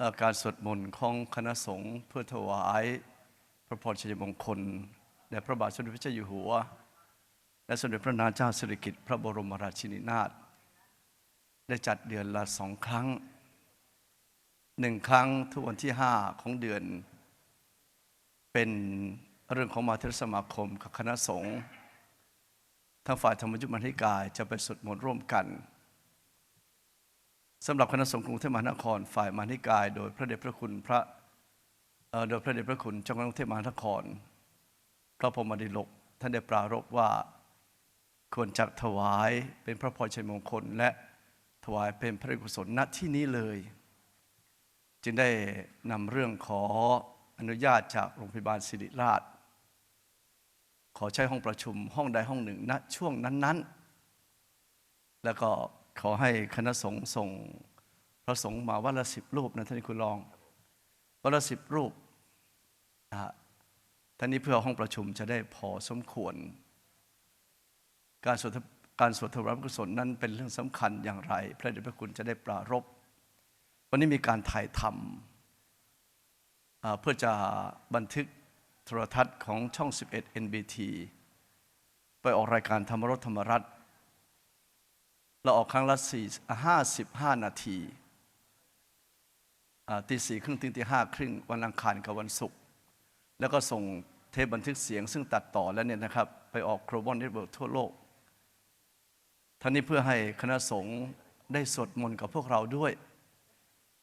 การสวดมนต์ของคณะสงฆ์เพื่อถวายพระพรชัยมงคลแด่พระบาทสมเด็จพระเจ้าอยู่หัว และสมเด็จพระนางเจ้าสิริกิติ์พระบรมราชินีนาถได้จัดเดือนละสองครั้งหนึ่งครั้งทุกวันที่ห้าของเดือน เป็นเรื่องของมาเทรสมาคมกับคณะสงฆ์ทั้งฝ่ายธรรมยุทธมัธิกายจะไปสวดมนต์ร่วมกัน สำหรับคณะสงฆ์กรุงเทพมหานครฝ่ายมหานิกาย โดยพระเดชพระคุณพระโดยพระเดชพระคุณเจ้าคณะกรุงเทพมหานคร พระพรมดิลกท่านได้ปรารภว่าควรจักถวายเป็นพระพรชัยมงคล และถวายเป็นพระกุศลณที่นี้เลย จึงได้นำเรื่องขออนุญาตจากโรงพยาบาลศิริราช ขอใช้ห้องประชุมห้องใดห้องหนึ่งณช่วงนั้นๆ แล้วก็ ขอให้คณะสงฆ์ส่งพระสงฆ์มาวันละสิบรูปนะท่านคุณรองวันละสิบรูปนะฮะท่านนี้เพื่อห้องประชุมจะได้พอสมควร การสวดการสวดถวระกุศลนั้นเป็นเรื่องสำคัญอย่างไร พระเดชพระคุณจะได้ปรารภวันนี้มีการถ่ายทำเพื่อจะบันทึกโทรทัศน์ของช่อง 11 NBT ไปออกรายการธรรมรสธรรมรัฐ เราออกครั้งละ4 55นาทีอ่าตีสี่ครึ่งถึงตีห้าครึ่งวันอังคารกับวันศุกร์แล้วก็ส่งเทปบันทึกเสียงซึ่งตัดต่อแล้วเนี่ยนะครับ ไปออก global network ทั่วโลกท่านนี้เพื่อให้คณะสงฆ์ได้สวดมนต์กับพวกเราด้วย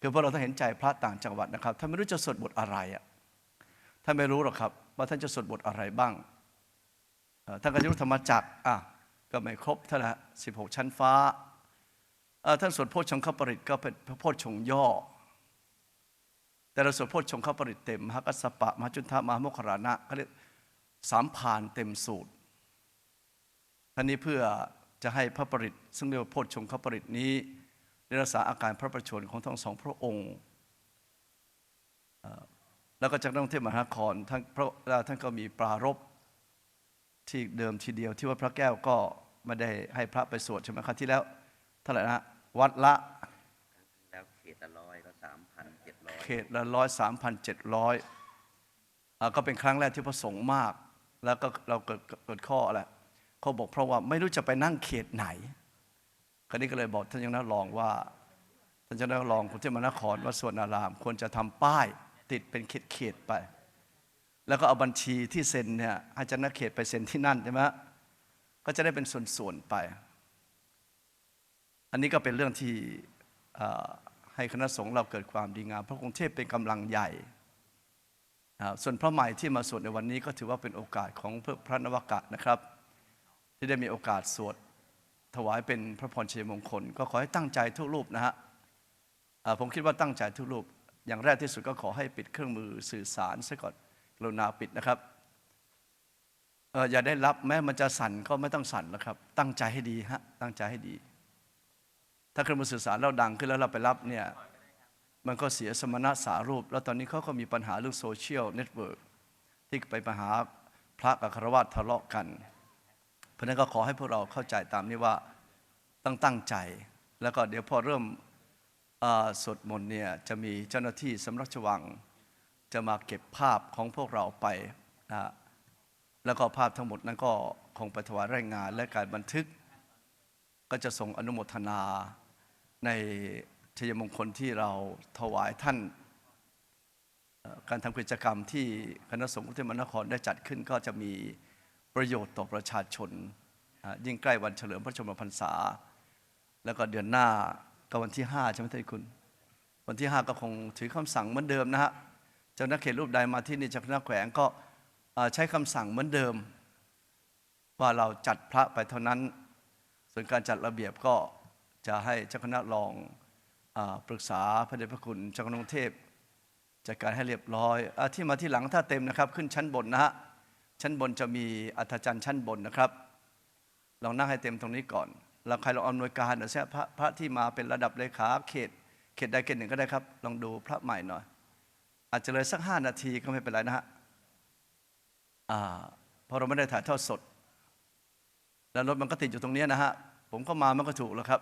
คือพวกเราต้องเห็นใจพระต่างจังหวัดนะครับท่านไม่รู้จะสวดบทอะไรอะท่านไม่รู้หรอกครับ ว่าท่านจะสวดบทอะไรบ้างท่านก็จะรู้ธรรมจักรอะ ก็ไม่ครบเท่าไหร่สิบหกชั้นฟ้า ท่านสวดโพชฌงคปริตก็เป็นพระโพชฌงย่อ แต่เราสวดโพชฌงคปริตเต็มมหากัสสปะมหาจุนทามหาโมคคารณะเขาเรียกสามผ่านเต็มสูตรท่านนี้เพื่อจะให้พระปริตซึ่งเรียกว่าโพชฌงคปริตนี้ได้รักษาอาการพระประชวรของทั้งสองพระองค์แล้วก็จากนักท่องเทพมหานครท่านพระท่านก็มีปรารภที่เดิมทีเดียวที่วัดพระแก้วก็ ไม่ได้ให้พระไปสวดใช่ไหมครับที่แล้วเท่าไหร่นะวัดละแล้วเขตละร้อยก็สามพันเจ็ดร้อยเขตละร้อยสามพันเจ็ดร้อยก็เป็นครั้งแรกที่พระสงฆ์มาก แล้วก็เราเกิดเกิดข้ออะไรเขาบอกเพราะว่าไม่รู้จะไปนั่งเขตไหนคราวนี้ก็เลยบอกท่านเจ้าหน้ารองว่าท่านเจ้าหน้ารองกรุงเทพมหานครวัดสวนอาราม ควรจะทำป้ายติดเป็นเขตเขตๆไป แล้วก็เอาบัญชีที่เซ็นเนี่ยให้เจ้าหน้าเขตไปเซ็นที่นั่นใช่ไหม ก็จะได้เป็นส่วนๆไป อันนี้ก็เป็นเรื่องที่ให้คณะสงฆ์เราเกิดความดีงามเพราะกรุงเทพเป็นกำลังใหญ่ ส่วนพระใหม่ที่มาสวดในวันนี้ก็ถือว่าเป็นโอกาสของพระนวกะนะครับ ที่ได้มีโอกาสสวดถวายเป็นพระพรชัยมงคล ก็ขอให้ตั้งใจทุกรูปนะฮะผมคิดว่าตั้งใจทุกรูป อย่างแรกที่สุดก็ขอให้ปิดเครื่องมือสื่อสารซะก่อนกรุณาปิดนะครับ เอออย่าได้รับแม้มันจะสั่นก็ไม่ต้องสั่นแล้วครับ ตั้งใจให้ดีฮะตั้งใจให้ดี ถ้าเครื่องมือสื่อสารเราดังขึ้นแล้วเราไปรับเนี่ยมันก็เสียสมณะสารูป แล้วตอนนี้เขาก็มีปัญหาเรื่องโซเชียลเน็ตเวิร์กที่ไปมาหาพระกับครวะทะเลาะกัน เพราะนั้นก็ขอให้พวกเราเข้าใจตามนี้ว่าต้องตั้งใจ แล้วก็เดี๋ยวพอเริ่มสวดมนต์เนี่ยจะมีเจ้าหน้าที่สำนักชวัง จะมาเก็บภาพของพวกเราไปนะฮะ แล้วก็ภาพทั้งหมดนั้นก็คงไปถวายรายงานและการบันทึก ก็จะส่งอนุโมทนาในชัยมงคลที่เราถวายท่าน การทำกิจกรรมที่คณะสงฆ์กรุงเทพมหานครได้จัดขึ้นก็จะมีประโยชน์ต่อประชาชน ยิ่งใกล้วันเฉลิมพระชนมพรรษา แล้วก็เดือนหน้าก็วันที่ 5 ใช่ไหมท่านคุณ วันที่ 5 ก็คงถือคำสั่งเหมือนเดิมนะฮะเจ้าหน้าเขตรูปใดมาที่นี่จากคณะแขวงก็ ใช้คำสั่งเหมือนเดิม ว่าเราจัดพระไปเท่านั้น ส่วนการจัดระเบียบก็จะให้เจ้าคณะรองอปรึกษาพระเดชพระคุณเจ้าคณะกรุงเทพจัดการให้เรียบร้อยอที่มาที่หลังถ้าเต็มนะครับ ขึ้นชั้นบนนะฮะชั้นบนจะมีอัฐจันทร์ชั้นบนนะครับลองนั่งให้เต็มตรงนี้ก่อนเราใครลองอำนวยการหน่อยสิพระพระที่มาเป็นระดับเลขาเขต เขตใดเขตหนึ่งก็ได้ครับ ลองดูพระใหม่หน่อย อาจจะเลยสักห้านาทีก็ไม่เป็นไรนะฮะ พราะเราไม่ได้ถ่ายทอดสด แล้วรถมันก็ติดอยู่ตรงนี้นะฮะ ผมก็มามันก็ถูกแล้วครับ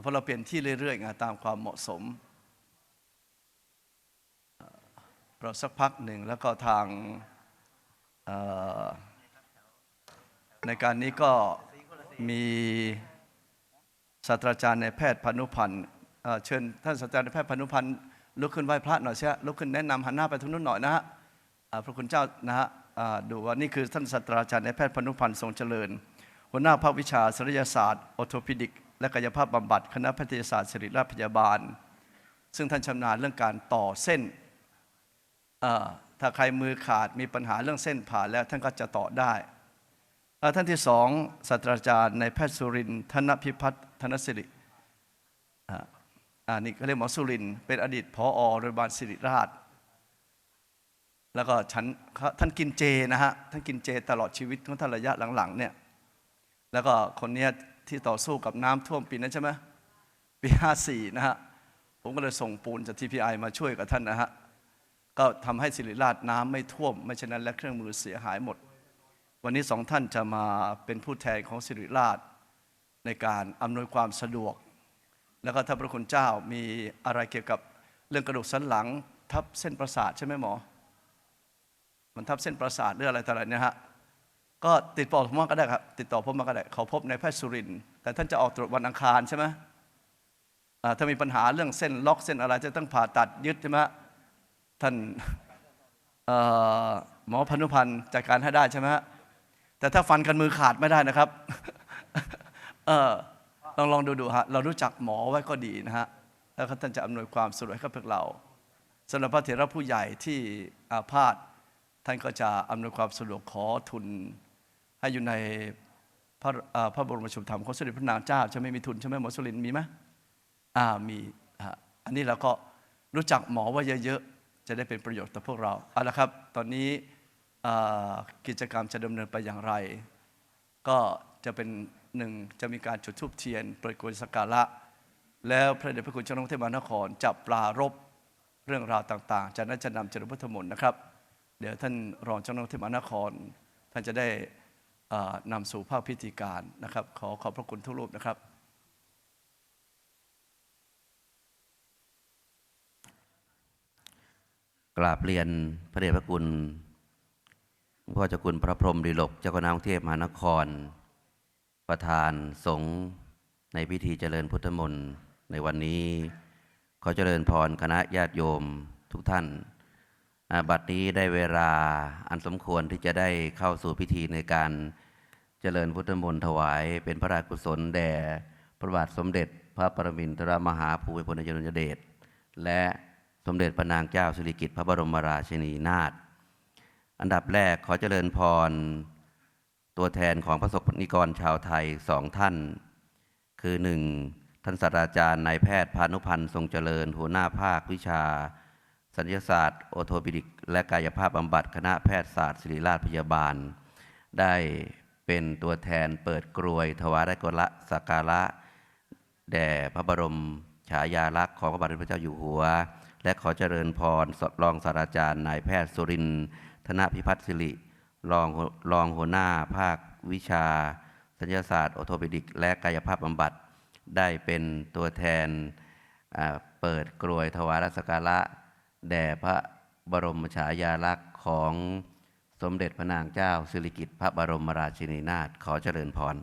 เพราะเราเปลี่ยนที่เรื่อยๆไงตามความเหมาะสมเราสักพักหนึ่งแล้วก็ทางในการนี้ก็มีศาสตราจารย์ในแพทย์พานุพันธ์เชิญท่านศาสตราจารย์ในแพทย์พานุพันธ์ลุกขึ้นไหว้พระหน่อยเชียลุกขึ้นแนะนำหันหน้าไปทางนู้นหน่อยนะฮะ พระคุณเจ้านะฮะดูว่านี่คือท่านศาสตราจารย์ในแพทย์พนุพันธ์ทรงเจริญ หัวหน้าภาควิชาศัลยศาสตร์ออโทพิดิก และกายภาพบำบัดคณะแพทยศาสตร์ศิริราชพยาบาล ซึ่งท่านชำนาญเรื่องการต่อเส้นถ้าใครมือขาดมีปัญหาเรื่องเส้นผ่าแล้วท่านก็จะต่อได้ท่านที่สองศาสตราจารย์ในแพทย์สุรินทร์ธนพิพัฒน์ธนสิริอ่านี่เขาเรียกหมอสุรินเป็นอดีตผอโรงพยาบาลศิริราช แล้วก็ฉันท่านกินเจนะฮะท่านกินเจตลอดชีวิตของท่านระยะหลังๆเนี่ยแล้วก็คนเนี้ยที่ต่อสู้กับน้ำท่วมปีนั้นใช่ไหมปี54นะฮะผมก็เลยส่งปูนจาก TPI มาช่วยกับท่านนะฮะก็ทำให้ศิริราชน้ำไม่ท่วม ไม่ฉะนั้นและเครื่องมือเสียหายหมด วันนี้สองท่านจะมาเป็นผู้แทนของศิริราชในการอำนวยความสะดวก แล้วก็ถ้าพระคุณเจ้ามีอะไรเกี่ยวกับเรื่องกระดูกสันหลังทับเส้นประสาทใช่ไหมหมอ มันทับเส้นประสาทหรืออะไรต่ออะไรเนี่ยฮะก็ติดต่อผมมาก็ได้ครับ ติดต่อผมมาก็ได้เขาพบในแพทย์สุรินแต่ท่านจะออกตรวจวันอังคารใช่ไหมอ่าถ้ามีปัญหาเรื่องเส้นล็อกเส้นอะไรจะต้องผ่าตัดยึดใช่ไหมท่านอ่อหมอพนุพันธ์จัดการให้ได้ใช่ไหมแต่ถ้าฟันกันมือขาดไม่ได้นะครับเออลองลองดูดูฮะเรารู้จักหมอไว้ก็ดีนะฮะแล้วท่านจะอำนวยความสะดวกให้กับพวกเราสำหรับพระเถระผู้ใหญ่ที่อาพาธ ท่านก็จะอำนวยความสะดวกขอทุนให้อยู่ในพระอ่าพระบรมราชูปถัมของสมเด็จพระนางเจ้า จะไม่มีทุนใช่ไหมหมอสุรินมีไหมอ่ามีอันนี้เราก็รู้จักหมอว่าเยอะๆ จะได้เป็นประโยชน์ต่อพวกเราเอาละครับ ตอนนี้กิจกรรมจะดำเนินไปอย่างไร ก็จะเป็นหนึ่งจะมีการจุดธูปเทียนเปิดกรวยสัการะ แล้วพระเดชพระคุณเจ้าหน้าที่มหานครจะปรารบเรื่องราวต่าง ๆ จากนั้นจะนำเจริญพุทธมนต์นะครับ เดี๋ยวท่านรองเจ้าหน้าที่มหานคร ท่านจะได้นำสู่ภาคพิธีการนะครับ ขอขอบพระคุณทุกรูปนะครับ กราบเรียนพระเดชพระคุณหลวงพ่อเจ้าคุณพระพรหมดิลกเจ้าคณะกรุงเทพมหานคร ประธานสงฆ์ในพิธีเจริญพุทธมนต์ในวันนี้ ขอเจริญพรคณะญาติโยมทุกท่าน บัดนี้ได้เวลาอันสมควรที่จะได้เข้าสู่พิธีในการเจริญพุทธมนต์ถวาย เป็นพระราชกุศลแด่พระบาทสมเด็จ พระปรมินทรมหาภูมิพลอดุลยเดชและสมเด็จพระนางเจ้าสิริกิติ์พระบรมราชินีนาถอันดับแรกขอเจริญพร ตัวแทนของประสบนิกรชาวไทยสองท่าน คือหนึ่งท่านศาสตราจารย์นายแพทย์พานุพันธ์ทรงเจริญหัวหน้าภาควิชา สัญญาศาสตร์โอโทปิดิก และกายภาพบำบัดคณะแพทยศาสตร์ศิริราชพยาบาล ได้เป็นตัวแทนเปิดกรวย ถวายได้กละสักการะ แด่พระบรมฉายาลักษณ์ของพระบาทสมเด็จพระเจ้าอยู่หัว และขอเจริญพรสรองศาสตราจารย์นายแพทย์สุรินทร์ธนพิพัฒน์สิริรองรองหัวหน้าภาควิชา สัญญาศาสตร์โอโทปิดิก และกายภาพบำบัดได้เป็นตัวแทนเปิดกรวยถวายรักการะ แด่พระบรมฉายาลักษณ์ของสมเด็จพระนางเจ้าสิริกิติ์พระบรมราชินีนาถขอเจริญพร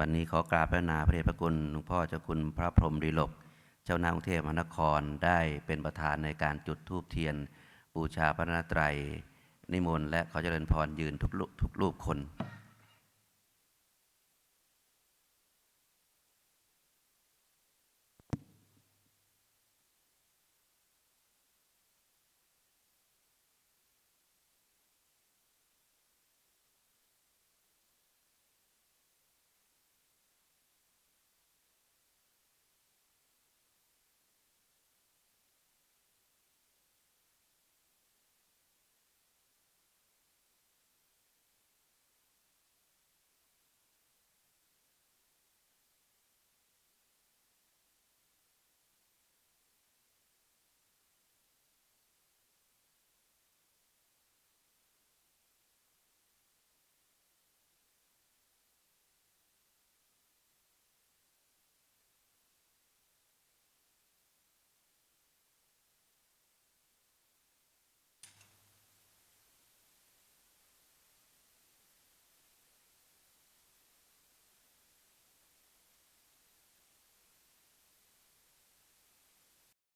วันนี้ขอกราบพระนาพระเดชพระคุณหลวงพ่อเจ้าคุณพระพรหมดีลก เจ้าหน้ากรุงเทพมหานครได้เป็นประธานในการจุดธูปเทียน บูชาพระนาตนรัย นิมนต์และขอเจริญพรยืนทุกรูปทุกรูปคน